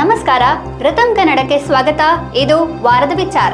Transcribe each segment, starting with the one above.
ನಮಸ್ಕಾರ, ರತನ್ ಕನ್ನಡಕ್ಕೆ ಸ್ವಾಗತ. ಇದು ವಾರದ ವಿಚಾರ.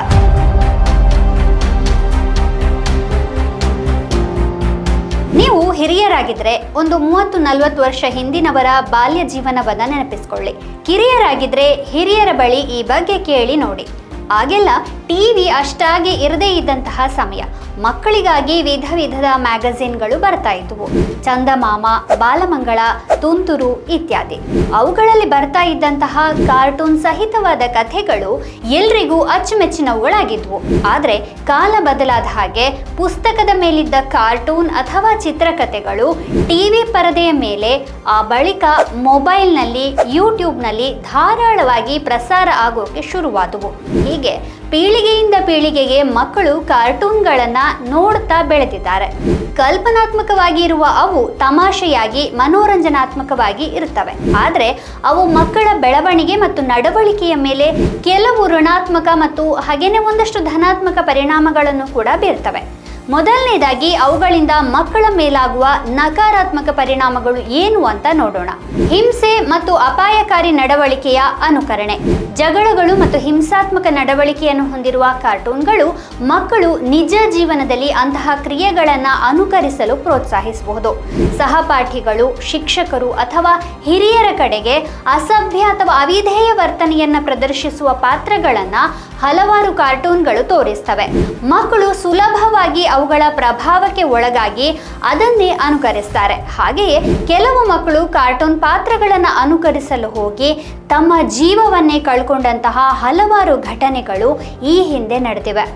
ನೀವು ಹಿರಿಯರಾಗಿದ್ರೆ ಒಂದು ಮೂವತ್ತು ನಲವತ್ತು ವರ್ಷ ಹಿಂದಿನವರ ಬಾಲ್ಯ ಜೀವನವನ್ನ ನೆನಪಿಸ್ಕೊಳ್ಳಿ. ಕಿರಿಯರಾಗಿದ್ರೆ ಹಿರಿಯರ ಬಳಿ ಈ ಬಗ್ಗೆ ಕೇಳಿ ನೋಡಿ. ಆಗೆಲ್ಲ ಟಿವಿ ಅಷ್ಟಾಗಿ ಇರದೇ ಇದ್ದಂತಹ ಸಮಯ. ಮಕ್ಕಳಿಗಾಗಿ ವಿಧ ವಿಧದ ಮ್ಯಾಗಝಿನ್ಗಳು ಬರ್ತಾ ಇದ್ವು ಚಂದಮಾಮ, ಬಾಲಮಂಗಳ, ತುಂತುರು ಇತ್ಯಾದಿ. ಅವುಗಳಲ್ಲಿ ಬರ್ತಾ ಇದ್ದಂತಹ ಕಾರ್ಟೂನ್ ಸಹಿತವಾದ ಕಥೆಗಳು ಎಲ್ರಿಗೂ ಅಚ್ಚುಮೆಚ್ಚಿನವುಗಳಾಗಿದ್ವು. ಆದರೆ ಕಾಲ ಬದಲಾದ ಹಾಗೆ ಪುಸ್ತಕದ ಮೇಲಿದ್ದ ಕಾರ್ಟೂನ್ ಅಥವಾ ಚಿತ್ರಕಥೆಗಳು ಟಿವಿ ಪರದೆಯ ಮೇಲೆ, ಆ ಬಳಿಕ ಮೊಬೈಲ್ನಲ್ಲಿ, ಯೂಟ್ಯೂಬ್ನಲ್ಲಿ ಧಾರಾಳವಾಗಿ ಪ್ರಸಾರ ಆಗೋಕೆ ಶುರುವಾದವು. ಹೀಗೆ ಪೀಳಿಗೆಯಿಂದ ಪೀಳಿಗೆಗೆ ಮಕ್ಕಳು ಕಾರ್ಟೂನ್ಗಳನ್ನು ನೋಡುತ್ತಾ ಬೆಳೆದಿದ್ದಾರೆ. ಕಲ್ಪನಾತ್ಮಕವಾಗಿ ಇರುವ ಅವು ತಮಾಷೆಯಾಗಿ, ಮನೋರಂಜನಾತ್ಮಕವಾಗಿ ಇರುತ್ತವೆ. ಆದರೆ ಅವು ಮಕ್ಕಳ ಬೆಳವಣಿಗೆ ಮತ್ತು ನಡವಳಿಕೆಯ ಮೇಲೆ ಕೆಲವು ಋಣಾತ್ಮಕ ಮತ್ತು ಹಾಗೇನೆ ಒಂದಷ್ಟು ಧನಾತ್ಮಕ ಪರಿಣಾಮಗಳನ್ನು ಕೂಡ ಬೀರ್ತವೆ. ಮೊದಲನೇದಾಗಿ ಅವುಗಳಿಂದ ಮಕ್ಕಳ ಮೇಲಾಗುವ ನಕಾರಾತ್ಮಕ ಪರಿಣಾಮಗಳು ಏನು ಅಂತ ನೋಡೋಣ. ಹಿಂಸೆ ಮತ್ತು ಅಪಾಯಕಾರಿ ನಡವಳಿಕೆಯ ಅನುಕರಣೆ. ಜಗಳಗಳು ಮತ್ತು ಹಿಂಸಾತ್ಮಕ ನಡವಳಿಕೆಯನ್ನು ಹೊಂದಿರುವ ಕಾರ್ಟೂನ್ಗಳು ಮಕ್ಕಳು ನಿಜ ಜೀವನದಲ್ಲಿ ಅಂತಹ ಕ್ರಿಯೆಗಳನ್ನು ಅನುಕರಿಸಲು ಪ್ರೋತ್ಸಾಹಿಸಬಹುದು. ಸಹಪಾಠಿಗಳು, ಶಿಕ್ಷಕರು ಅಥವಾ ಹಿರಿಯರ ಕಡೆಗೆ ಅಸಭ್ಯ ಅಥವಾ ಅವಿಧೇಯ ವರ್ತನೆಯನ್ನು ಪ್ರದರ್ಶಿಸುವ ಪಾತ್ರಗಳನ್ನು ಹಲವಾರು ಕಾರ್ಟೂನ್ಗಳು ತೋರಿಸ್ತವೆ. ಮಕ್ಕಳು ಸುಲಭವಾಗಿ ಅವುಗಳ ಪ್ರಭಾವಕ್ಕೆ ಒಳಗಾಗಿ ಅದನ್ನೇ ಅನುಕರಿಸ್ತಾರೆ. ಹಾಗೆಯೇ ಕೆಲವು ಮಕ್ಕಳು ಕಾರ್ಟೂನ್ ಪಾತ್ರಗಳನ್ನು ಅನುಕರಿಸಲು ಹೋಗಿ ತಮ್ಮ ಜೀವವನ್ನೇ ಕಳ್ಕೊಂಡಂತಹ ಹಲವಾರು ಘಟನೆಗಳು ಈ ಹಿಂದೆ ನಡೆದಿವೆ.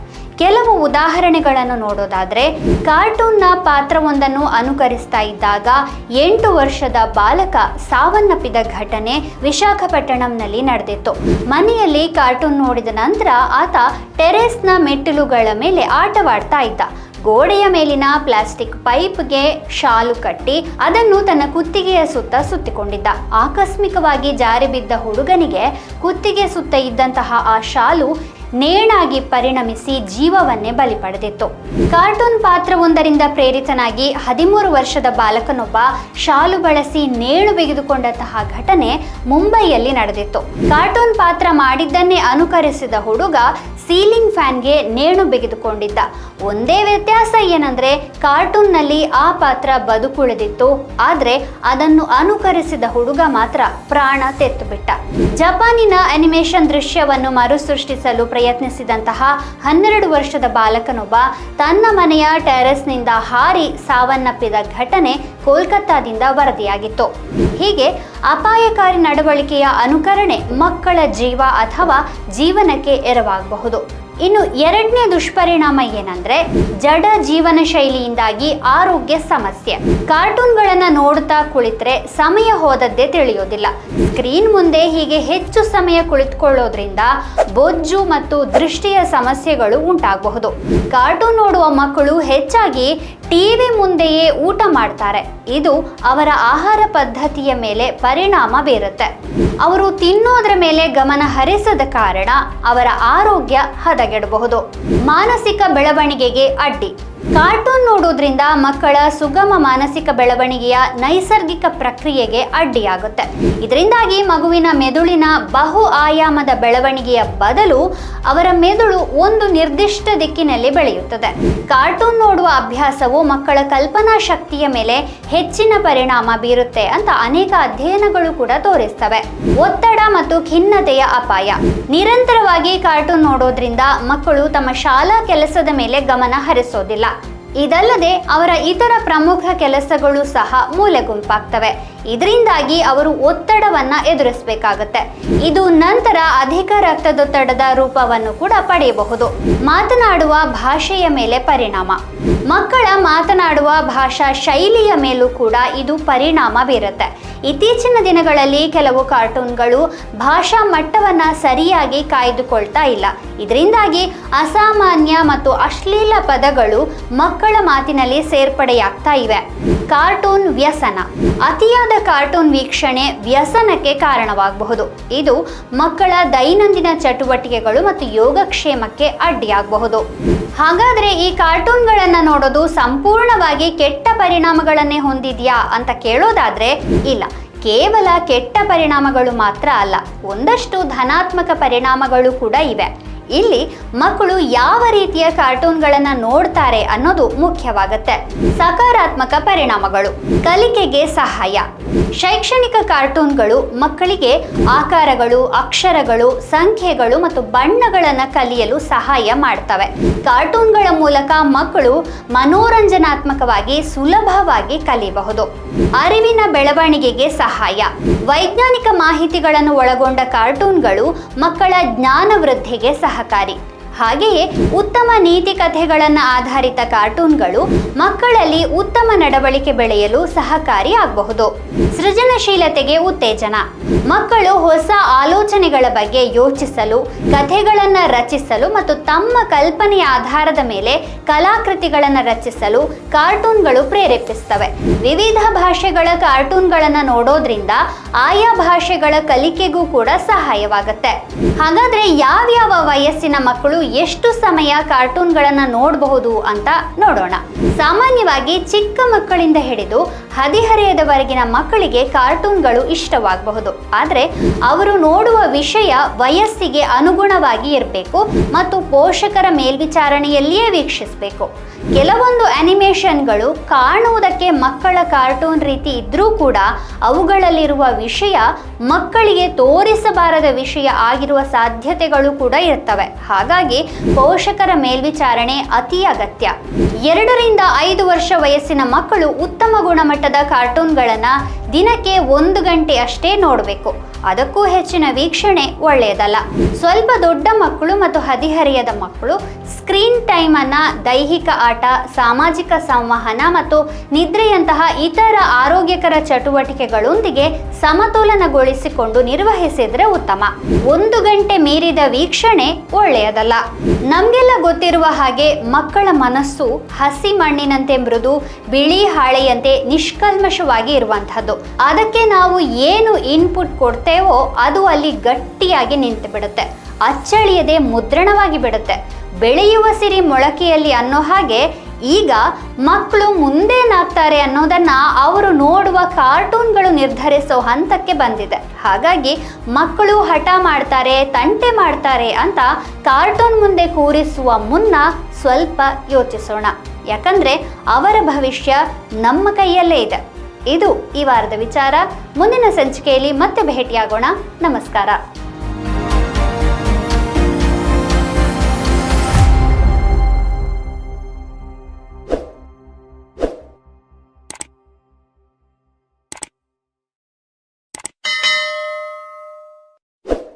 ಕೆಲವು ಉದಾಹರಣೆಗಳನ್ನು ನೋಡೋದಾದರೆ, ಕಾರ್ಟೂನ್ನ ಪಾತ್ರವೊಂದನ್ನು ಅನುಕರಿಸ್ತಾ ಇದ್ದಾಗ ಎಂಟು ವರ್ಷದ ಬಾಲಕ ಸಾವನ್ನಪ್ಪಿದ ಘಟನೆ ವಿಶಾಖಪಟ್ಟಣಂನಲ್ಲಿ ನಡೆದಿತ್ತು. ಮನೆಯಲ್ಲಿ ಕಾರ್ಟೂನ್ ನೋಡಿದ ನಂತರ ಆತ ಟೆರೇಸ್ನ ಮೆಟ್ಟಿಲುಗಳ ಮೇಲೆ ಆಟವಾಡ್ತಾ ಇದ್ದ. ಗೋಡೆಯ ಮೇಲಿನ ಪ್ಲಾಸ್ಟಿಕ್ ಪೈಪ್ಗೆ ಶಾಲು ಕಟ್ಟಿ ಅದನ್ನು ತನ್ನ ಕುತ್ತಿಗೆಯ ಸುತ್ತ ಸುತ್ತಿಕೊಂಡಿದ್ದ. ಆಕಸ್ಮಿಕವಾಗಿ ಜಾರಿ ಬಿದ್ದ ಹುಡುಗನಿಗೆ ಕುತ್ತಿಗೆ ಸುತ್ತ ಇದ್ದಂತಹ ಆ ಶಾಲು ನೇಣಾಗಿ ಪರಿಣಮಿಸಿ ಜೀವವನ್ನೇ ಬಲಿ ಪಡೆದಿತ್ತು. ಕಾರ್ಟೂನ್ ಪಾತ್ರವೊಂದರಿಂದ ಪ್ರೇರಿತನಾಗಿ ಹದಿಮೂರು ವರ್ಷದ ಬಾಲಕನೊಬ್ಬ ಶಾಲು ಬಳಸಿ ನೇಣು ಬಿಗಿದುಕೊಂಡಂತಹ ಘಟನೆ ಮುಂಬೈಯಲ್ಲಿ ನಡೆದಿತ್ತು. ಕಾರ್ಟೂನ್ ಪಾತ್ರ ಮಾಡಿದ್ದನ್ನೇ ಅನುಕರಿಸಿದ ಹುಡುಗ ಸೀಲಿಂಗ್ ಫ್ಯಾನ್ಗೆ ನೇಣು ಬಿಗಿದುಕೊಂಡಿದ್ದ. ಒಂದೇ ವ್ಯತ್ಯಾಸ ಏನಂದ್ರೆ ಕಾರ್ಟೂನ್ನಲ್ಲಿ ಆ ಪಾತ್ರ ಬದುಕುಳಿದಿತ್ತು, ಆದರೆ ಅದನ್ನು ಅನುಕರಿಸಿದ ಹುಡುಗ ಮಾತ್ರ ಪ್ರಾಣ ತೆತ್ತು ಬಿಟ್ಟ. ಜಪಾನಿನ ಅನಿಮೇಷನ್ ದೃಶ್ಯವನ್ನು ಮರುಸೃಷ್ಟಿಸಲು ಪ್ರಯತ್ನಿಸಿದಂತಹ ಹನ್ನೆರಡು ವರ್ಷದ ಬಾಲಕನೊಬ್ಬ ತನ್ನ ಮನೆಯ ಟೆರೆಸ್ನಿಂದ ಹಾರಿ ಸಾವನ್ನಪ್ಪಿದ ಘಟನೆ ಕೋಲ್ಕತ್ತಾದಿಂದ ವರದಿಯಾಗಿತ್ತು. ಹೀಗೆ ಅಪಾಯಕಾರಿ ನಡವಳಿಕೆಯ ಅನುಕರಣೆ ಮಕ್ಕಳ ಜೀವ ಅಥವಾ ಜೀವನಕ್ಕೆ ಎರವಾಗಬಹುದು. ಇನ್ನು ಎರಡನೇ ದುಷ್ಪರಿಣಾಮ ಏನಂದ್ರೆ ಜಡ ಜೀವನ ಶೈಲಿಯಿಂದಾಗಿ ಆರೋಗ್ಯ ಸಮಸ್ಯೆ. ಕಾರ್ಟೂನ್ಗಳನ್ನು ನೋಡ್ತಾ ಕುಳಿತರೆ ಸಮಯ ಹೋದದ್ದೇ ತಿಳಿಯೋದಿಲ್ಲ. ಸ್ಕ್ರೀನ್ ಮುಂದೆ ಹೀಗೆ ಹೆಚ್ಚು ಸಮಯ ಕುಳಿತುಕೊಳ್ಳೋದ್ರಿಂದ ಬೊಜ್ಜು ಮತ್ತು ದೃಷ್ಟಿಯ ಸಮಸ್ಯೆಗಳು ಉಂಟಾಗಬಹುದು. ಕಾರ್ಟೂನ್ ನೋಡುವ ಮಕ್ಕಳು ಹೆಚ್ಚಾಗಿ ಟಿವಿ ಮುಂದೆಯೇ ಊಟ ಮಾಡ್ತಾರೆ. ಇದು ಅವರ ಆಹಾರ ಪದ್ಧತಿಯ ಮೇಲೆ ಪರಿಣಾಮ ಬೀರುತ್ತೆ. ಅವರು ತಿನ್ನೋದ್ರ ಮೇಲೆ ಗಮನ ಹರಿಸದ ಕಾರಣ ಅವರ ಆರೋಗ್ಯ ಹದಗೆಡಬಹುದು. ಮಾನಸಿಕ ಬೆಳವಣಿಗೆಗೆ ಅಡ್ಡಿ. ಕಾರ್ಟೂನ್ ನೋಡೋದ್ರಿಂದ ಮಕ್ಕಳ ಸುಗಮ ಮಾನಸಿಕ ಬೆಳವಣಿಗೆಯ ನೈಸರ್ಗಿಕ ಪ್ರಕ್ರಿಯೆಗೆ ಅಡ್ಡಿಯಾಗುತ್ತೆ. ಇದರಿಂದಾಗಿ ಮಗುವಿನ ಮೆದುಳಿನ ಬಹು ಆಯಾಮದ ಬೆಳವಣಿಗೆಯ ಬದಲು ಅವರ ಮೆದುಳು ಒಂದು ನಿರ್ದಿಷ್ಟ ದಿಕ್ಕಿನಲ್ಲಿ ಬೆಳೆಯುತ್ತದೆ. ಕಾರ್ಟೂನ್ ನೋಡುವ ಅಭ್ಯಾಸವು ಮಕ್ಕಳ ಕಲ್ಪನಾ ಶಕ್ತಿಯ ಮೇಲೆ ಹೆಚ್ಚಿನ ಪರಿಣಾಮ ಬೀರುತ್ತೆ ಅಂತ ಅನೇಕ ಅಧ್ಯಯನಗಳು ಕೂಡ ತೋರಿಸ್ತವೆ. ಒತ್ತಡ ಮತ್ತು ಖಿನ್ನತೆಯ ಅಪಾಯ. ನಿರಂತರವಾಗಿ ಕಾರ್ಟೂನ್ ನೋಡೋದ್ರಿಂದ ಮಕ್ಕಳು ತಮ್ಮ ಶಾಲಾ ಕೆಲಸದ ಮೇಲೆ ಗಮನ ಹರಿಸೋದಿಲ್ಲ. ಇದಲ್ಲದೆ ಅವರ ಇತರ ಪ್ರಮುಖ ಕೆಲಸಗಳು ಸಹ ಮೂಲೆಗುಂಪಾಗ್ತವೆ. ಇದರಿಂದಾಗಿ ಅವರು ಒತ್ತಡವನ್ನ ಎದುರಿಸಬೇಕಾಗತ್ತೆ. ಇದು ನಂತರ ಅಧಿಕ ರಕ್ತದೊತ್ತಡದ ರೂಪವನ್ನು ಕೂಡ ಪಡೆಯಬಹುದು. ಮಾತನಾಡುವ ಭಾಷೆಯ ಮೇಲೆ ಪರಿಣಾಮ. ಮಕ್ಕಳ ಮಾತನಾಡುವ ಭಾಷಾ ಶೈಲಿಯ ಮೇಲೂ ಕೂಡ ಇದು ಪರಿಣಾಮ ಬೀರುತ್ತೆ. ಇತ್ತೀಚಿನ ದಿನಗಳಲ್ಲಿ ಕೆಲವು ಕಾರ್ಟೂನ್ಗಳು ಭಾಷಾ ಮಟ್ಟವನ್ನು ಸರಿಯಾಗಿ ಕಾಯ್ದುಕೊಳ್ತಾ ಇಲ್ಲ. ಇದರಿಂದಾಗಿ ಅಸಾಮಾನ್ಯ ಮತ್ತು ಅಶ್ಲೀಲ ಪದಗಳು ಮಕ್ಕಳ ಮಾತಿನಲ್ಲಿ ಸೇರ್ಪಡೆಯಾಗ್ತಾ ಇವೆ. ಕಾರ್ಟೂನ್ ವ್ಯಸನ. ಅತಿಯಾದ ಕಾರ್ಟೂನ್ ವೀಕ್ಷಣೆ ವ್ಯಸನಕ್ಕೆ ಕಾರಣವಾಗಬಹುದು. ಇದು ಮಕ್ಕಳ ದೈನಂದಿನ ಚಟುವಟಿಕೆಗಳು ಮತ್ತು ಯೋಗಕ್ಷೇಮಕ್ಕೆ ಅಡ್ಡಿಯಾಗಬಹುದು. ಹಾಗಾದರೆ ಈ ಕಾರ್ಟೂನ್ಗಳನ್ನು ನೋಡೋದು ಸಂಪೂರ್ಣವಾಗಿ ಕೆಟ್ಟ ಪರಿಣಾಮಗಳನ್ನೇ ಹೊಂದಿದೆಯಾ ಅಂತ ಕೇಳೋದಾದ್ರೆ ಇಲ್ಲ. ಕೇವಲ ಕೆಟ್ಟ ಪರಿಣಾಮಗಳು ಮಾತ್ರ ಅಲ್ಲ ಒಂದಷ್ಟು ಧನಾತ್ಮಕ ಪರಿಣಾಮಗಳು ಕೂಡ ಇವೆ. ಇಲ್ಲಿ ಮಕ್ಕಳು ಯಾವ ರೀತಿಯ ಕಾರ್ಟೂನ್ಗಳನ್ನ ನೋಡ್ತಾರೆ ಅನ್ನೋದು ಮುಖ್ಯವಾಗುತ್ತೆ. ಸಕಾರಾತ್ಮಕ ಪರಿಣಾಮಗಳು, ಕಲಿಕೆಗೆ ಸಹಾಯ. ಶೈಕ್ಷಣಿಕ ಕಾರ್ಟೂನ್ಗಳು ಮಕ್ಕಳಿಗೆ ಆಕಾರಗಳು, ಅಕ್ಷರಗಳು, ಸಂಖ್ಯೆಗಳು ಮತ್ತು ಬಣ್ಣಗಳನ್ನು ಕಲಿಯಲು ಸಹಾಯ ಮಾಡ್ತವೆ. ಕಾರ್ಟೂನ್ಗಳ ಮೂಲಕ ಮಕ್ಕಳು ಮನೋರಂಜನಾತ್ಮಕವಾಗಿ, ಸುಲಭವಾಗಿ ಕಲಿಯಬಹುದು ಅರಿವಿನ ಬೆಳವಣಿಗೆಗೆ ಸಹಾಯ. ವೈಜ್ಞಾನಿಕ ಮಾಹಿತಿಗಳನ್ನು ಒಳಗೊಂಡ ಕಾರ್ಟೂನ್ಗಳು ಮಕ್ಕಳ ಜ್ಞಾನ ವೃದ್ಧಿಗೆ ¡Apare! ಹಾಗೆಯೇ ಉತ್ತಮ ನೀತಿ ಕಥೆಗಳನ್ನು ಆಧಾರಿತ ಕಾರ್ಟೂನ್ಗಳು ಮಕ್ಕಳಲ್ಲಿ ಉತ್ತಮ ನಡವಳಿಕೆ ಬೆಳೆಯಲು ಸಹಕಾರಿ ಆಗಬಹುದು. ಸೃಜನಶೀಲತೆಗೆ ಉತ್ತೇಜನ. ಮಕ್ಕಳು ಹೊಸ ಆಲೋಚನೆಗಳ ಬಗ್ಗೆ ಯೋಚಿಸಲು, ಕಥೆಗಳನ್ನು ರಚಿಸಲು ಮತ್ತು ತಮ್ಮ ಕಲ್ಪನೆಯ ಆಧಾರದ ಮೇಲೆ ಕಲಾಕೃತಿಗಳನ್ನು ರಚಿಸಲು ಕಾರ್ಟೂನ್ಗಳು ಪ್ರೇರೇಪಿಸ್ತವೆ ವಿವಿಧ ಭಾಷೆಗಳ ಕಾರ್ಟೂನ್ಗಳನ್ನು ನೋಡೋದ್ರಿಂದ ಆಯಾ ಭಾಷೆಗಳ ಕಲಿಕೆಗೂ ಕೂಡ ಸಹಾಯವಾಗುತ್ತೆ. ಹಾಗಾದ್ರೆ ಯಾವ್ಯಾವ ವಯಸ್ಸಿನ ಮಕ್ಕಳು ಎಷ್ಟು ಸಮಯ ಕಾರ್ಟೂನ್ಗಳನ್ನು ನೋಡಬಹುದು ಅಂತ ನೋಡೋಣ. ಸಾಮಾನ್ಯವಾಗಿ ಚಿಕ್ಕ ಮಕ್ಕಳಿಂದ ಹಿಡಿದು ಹದಿಹರೆಯದವರೆಗಿನ ಮಕ್ಕಳಿಗೆ ಕಾರ್ಟೂನ್ಗಳು ಇಷ್ಟವಾಗಬಹುದು. ಆದರೆ ಅವರು ನೋಡುವ ವಿಷಯ ವಯಸ್ಸಿಗೆ ಅನುಗುಣವಾಗಿ ಇರಬೇಕು ಮತ್ತು ಪೋಷಕರ ಮೇಲ್ವಿಚಾರಣೆಯಲ್ಲಿಯೇ ವೀಕ್ಷಿಸಬೇಕು. ಕೆಲವೊಂದು ಅನಿಮೇಷನ್ಗಳು ಕಾಣುವುದಕ್ಕೆ ಮಕ್ಕಳ ಕಾರ್ಟೂನ್ ರೀತಿ ಇದ್ರೂ ಕೂಡ ಅವುಗಳಲ್ಲಿರುವ ವಿಷಯ ಮಕ್ಕಳಿಗೆ ತೋರಿಸಬಾರದ ವಿಷಯ ಆಗಿರುವ ಸಾಧ್ಯತೆಗಳು ಕೂಡ ಇರ್ತವೆ. ಹಾಗಾಗಿ ಪೋಷಕರ ಮೇಲ್ವಿಚಾರಣೆ ಅತಿ ಅಗತ್ಯ. ಎರಡರಿಂದ ಐದು ವರ್ಷ ವಯಸ್ಸಿನ ಮಕ್ಕಳು ಉತ್ತಮ ಗುಣಮಟ್ಟದ ಕಾರ್ಟೂನ್ಗಳನ್ನು ದಿನಕ್ಕೆ ಒಂದು ಗಂಟೆ ಅಷ್ಟೇ ನೋಡಬೇಕು. ಅದಕ್ಕೂ ಹೆಚ್ಚಿನ ವೀಕ್ಷಣೆ ಒಳ್ಳೆಯದಲ್ಲ. ಸ್ವಲ್ಪ ದೊಡ್ಡ ಮಕ್ಕಳು ಮತ್ತು ಹದಿಹರೆಯದ ಮಕ್ಕಳು ಸ್ಕ್ರೀನ್ ಟೈಮನ್ನು ದೈಹಿಕ ಆಟ, ಸಾಮಾಜಿಕ ಸಂವಹನ ಮತ್ತು ನಿದ್ರೆಯಂತಹ ಇತರ ಆರೋಗ್ಯಕರ ಚಟುವಟಿಕೆಗಳೊಂದಿಗೆ ಸಮತೋಲನಗೊಳಿಸಿಕೊಂಡು ನಿರ್ವಹಿಸಿದ್ರೆ ಉತ್ತಮ. ಒಂದು ಗಂಟೆ ಮೀರಿದ ವೀಕ್ಷಣೆ ಒಳ್ಳೆಯದಲ್ಲ. ನಮಗೆಲ್ಲ ಗೊತ್ತಿರುವ ಹಾಗೆ ಮಕ್ಕಳ ಮನಸ್ಸು ಹಸಿ ಮಣ್ಣಿನಂತೆ ಮೃದು, ಬಿಳಿ ಹಾಳೆಯಂತೆ ನಿಷ್ಕಲ್ಮಶವಾಗಿ ಇರುವಂತಹದ್ದು. ಅದಕ್ಕೆ ನಾವು ಏನು ಇನ್ಪುಟ್ ಕೊಡ್ತೇವೋ ಅದು ಅಲ್ಲಿ ಗಟ್ಟಿಯಾಗಿ ನಿಂತು ಬಿಡುತ್ತೆ ಅಚ್ಚಳಿಯದೆ ಮುದ್ರಣವಾಗಿ ಬಿಡುತ್ತೆ. ಬೆಳೆಯುವ ಸಿರಿ ಮೊಳಕೆಯಲ್ಲಿ ಅನ್ನೋ ಹಾಗೆ ಈಗ ಮಕ್ಕಳು ಮುಂದೇನಾಗ್ತಾರೆ ಅನ್ನೋದನ್ನ ಅವರು ನೋಡುವ ಕಾರ್ಟೂನ್ಗಳು ನಿರ್ಧರಿಸೋ ಹಂತಕ್ಕೆ ಬಂದಿದೆ. ಹಾಗಾಗಿ ಮಕ್ಕಳು ಹಠ ಮಾಡ್ತಾರೆ, ತಂಟೆ ಮಾಡ್ತಾರೆ ಅಂತ ಕಾರ್ಟೂನ್ ಮುಂದೆ ಕೂರಿಸುವ ಮುನ್ನ ಸ್ವಲ್ಪ ಯೋಚಿಸೋಣ. ಯಾಕಂದ್ರೆ ಅವರ ಭವಿಷ್ಯ ನಮ್ಮ ಕೈಯಲ್ಲೇ ಇದೆ. ಇದು ಈ ವಾರದ ವಿಚಾರ. ಮುಂದಿನ ಸಂಚಿಕೆಯಲ್ಲಿ ಮತ್ತೆ ಭೇಟಿಯಾಗೋಣ. ನಮಸ್ಕಾರ.